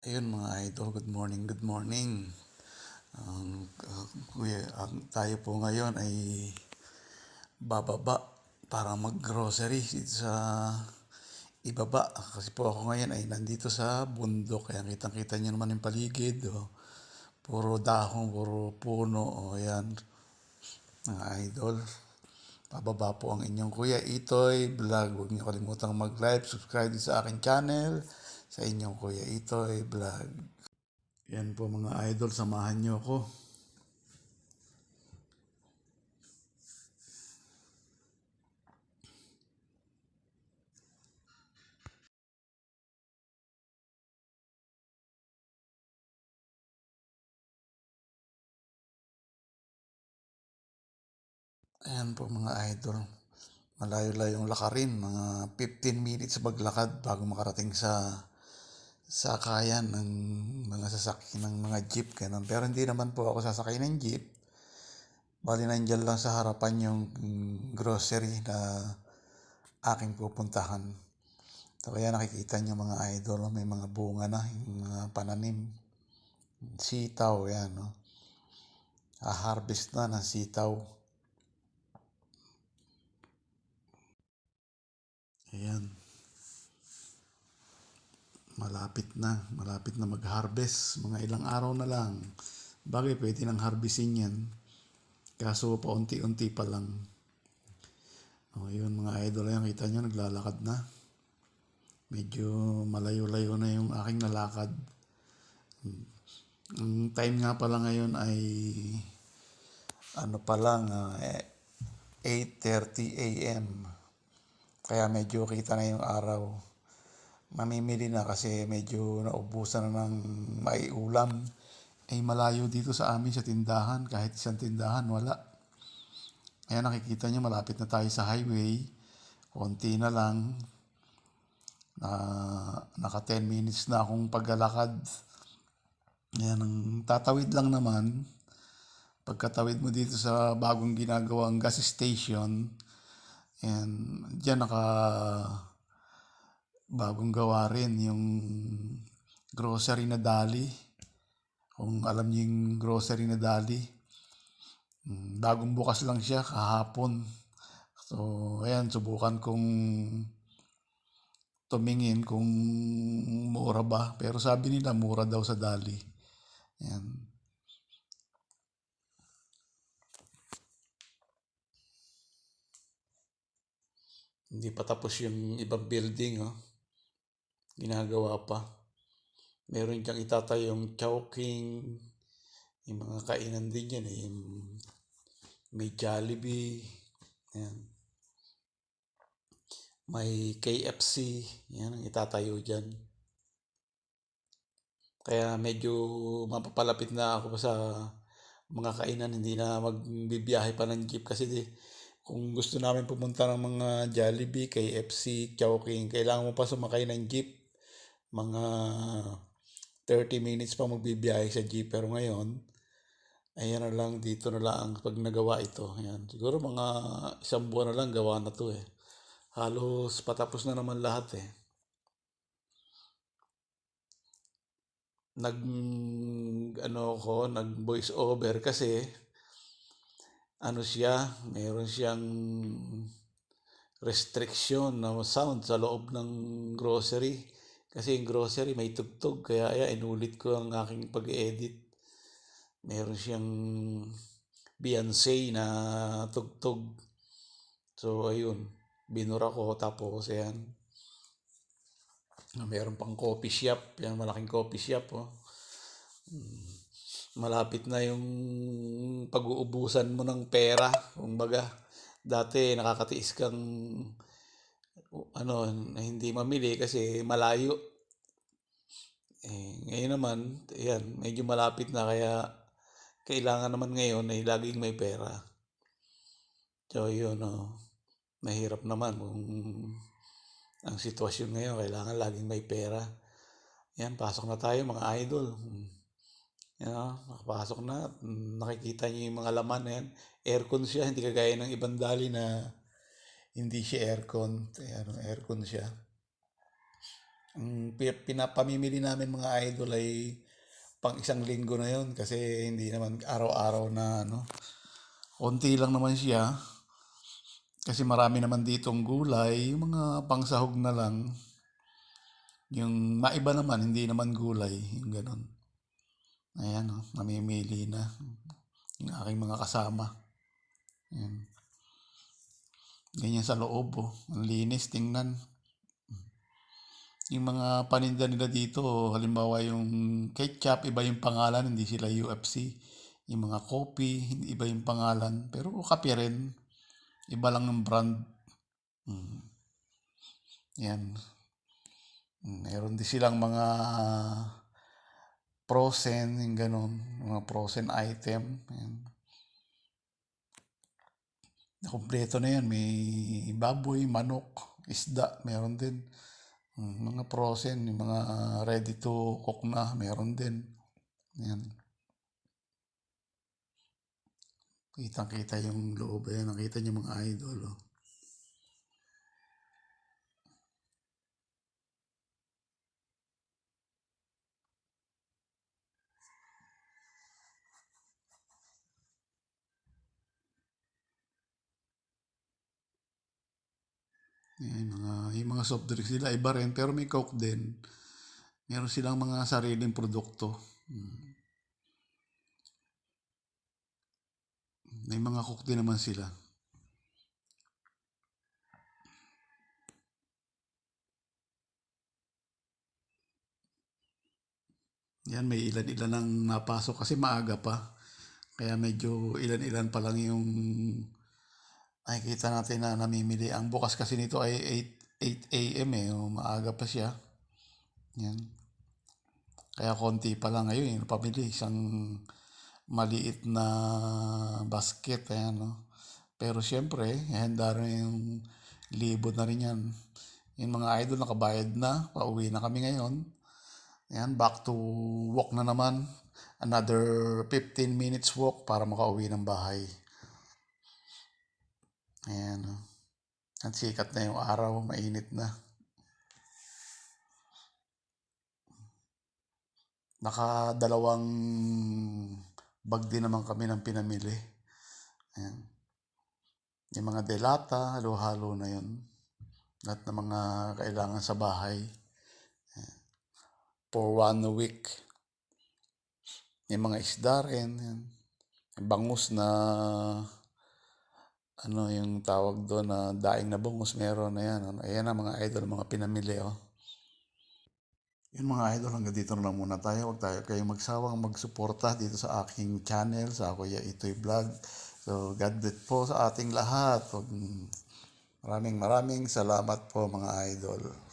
Ayun mga idol, good morning, good morning. Ang uh, kuya, ang tayo po ngayon ay bababa para mag-grocery dito sa ibaba. Kasi po ako ngayon ay nandito sa bundok. Kaya kitang-kita niyo naman yung paligid. Oh. Puro dahon, puro puno. Oh, yan, mga idol. Pababa po ang inyong kuya Itoy Vlog. Huwag niyo kalimutang mag-like, subscribe sa akin channel sa inyong kuya Itoy Vlog. Yan po mga idol, samahan niyo ako. Ayan po mga idol. Malayo-layong lakarin, mga 15 minutes maglakad bago makarating sa sakayan ng mga sasakyan ng mga jeep. Ganun. Pero hindi naman po ako sasakay ng jeep. Bali nandyan lang sa harapan yung grocery na aking pupuntahan. So kaya nakikita niyo mga idol, may mga bunga na, yung mga pananim. Sitaw, yan. No? harvest na ng sitaw. Ayan. Malapit na. Malapit na mag-harvest. Mga ilang araw na lang. Bagay, pwede nang harvestin yan. Kaso paunti-unti pa lang. O, yun mga idol yan. Kita nyo, naglalakad na. Medyo malayo-layo na yung aking nalakad. Ang time nga pala ngayon ay ano pa lang, uh, 8.30 a.m. Kaya medyo kita na yung araw. Mamimili na kasi medyo naubusan na ng maiulam. Ay malayo dito sa amin sa tindahan. Kahit isang tindahan, wala. Ayan nakikita nyo, malapit na tayo sa highway. Konti na lang. Uh, naka 10 minutes na akong paglalakad. Ayan, ang tatawid lang naman. Pagkatawid mo dito sa bagong ginagawang gas station, And diyan naka bagong gawa rin yung grocery na dali. Kung alam niyo yung grocery na dali. Mm, bagong bukas lang siya kahapon. So, ayan, subukan kong tumingin kung mura ba. Pero sabi nila mura daw sa dali. Ayan. Hindi pa tapos yung ibang building, oh. Ginagawa pa. Meron diyang itatay yung Chowking, yung mga kainan din yan, eh. Yung may Jollibee, yan. May KFC, yan ang itatayo dyan. Kaya medyo mapapalapit na ako sa mga kainan, hindi na magbibiyahe pa ng jeep kasi di, kung gusto namin pumunta ng mga Jollibee, KFC, Chowking, kailangan mo pa sumakay ng jeep. Mga 30 minutes pa magbibiyahe sa jeep. Pero ngayon, ayan na lang, dito na lang pag nagawa ito. Ayan. Siguro mga isang buwan na lang gawa na to eh. Halos patapos na naman lahat eh. Nag, ano ko, nag voice over kasi ano siya, meron siyang restriction na sound sa loob ng grocery. Kasi yung grocery may tugtog, kaya ya, inulit ko ang aking pag-edit. Meron siyang Beyonce na tugtog. So, ayun, binura ko tapos yan. Meron pang coffee shop, yan malaking coffee shop. Oh. Hmm malapit na yung pag-uubusan mo ng pera. Kumbaga, dati nakakatiis kang ano, hindi mamili kasi malayo. Eh, ngayon naman, yan, medyo malapit na kaya kailangan naman ngayon ay laging may pera. So, yun, oh, mahirap naman kung ang sitwasyon ngayon, kailangan laging may pera. Yan, pasok na tayo mga idol. Yan, know, nakapasok na. Nakikita niyo yung mga laman na yan. Aircon siya, hindi kagaya ng ibang dali na hindi siya aircon. Ayan, aircon siya. Ang pi- pinapamimili namin mga idol ay pang isang linggo na yon kasi hindi naman araw-araw na ano. Konti lang naman siya kasi marami naman ditong gulay, mga pangsahog na lang. Yung maiba naman, hindi naman gulay, yung ganun. Ayan, oh, namimili na yung aking mga kasama. Ayan. Ganyan sa loob, oh. Ang linis, tingnan. Yung mga paninda nila dito, halimbawa yung ketchup, iba yung pangalan, hindi sila UFC. Yung mga coffee, hindi iba yung pangalan. Pero kape rin. Iba lang ng brand. Mm. Yan. Meron din silang mga frozen, yung ganun. Mga frozen item. Yan. Kompleto na yan. May baboy, manok, isda, meron din. Mm, Mga frozen, yung mga ready to cook na, meron din. Yan. Kitang-kita yung loob. Ayan, nakita niyo mga idol. Oh. Yan, mga, yung mga soft drinks nila, iba rin, pero may coke din. Meron silang mga sariling produkto. Mm. May mga coke din naman sila. Yan, may ilan-ilan ang napasok kasi maaga pa. Kaya medyo ilan-ilan pa lang yung nakikita natin na namimili. Ang bukas kasi nito ay 8, 8 a.m. eh. Maaga pa siya. Yan. Kaya konti pa lang ngayon yung pamili. Isang maliit na basket. Ayan, no? Pero syempre, handa rin yung libot na rin yan. Yung mga idol nakabayad na. Pauwi na kami ngayon. Ayan, back to walk na naman. Another 15 minutes walk para makauwi ng bahay. Ayan. oh. Ang sikat na yung araw, mainit na. Nakadalawang bag din naman kami ng pinamili. Ayan. Yung mga delata, halo-halo na yun. Lahat ng mga kailangan sa bahay. Ayan. For one week. Yung mga isda rin. Yan. Yung Bangus na ano yung tawag doon na daing na bangus meron na yan. Ano, ayan ang mga idol, mga pinamili. Oh. Yun mga idol, hanggang dito na lang muna tayo. Huwag tayo kayong magsawang magsuporta dito sa aking channel, sa Kuya Itoy Vlog. So, God bless po sa ating lahat. Huwag- Maraming maraming salamat po mga idol.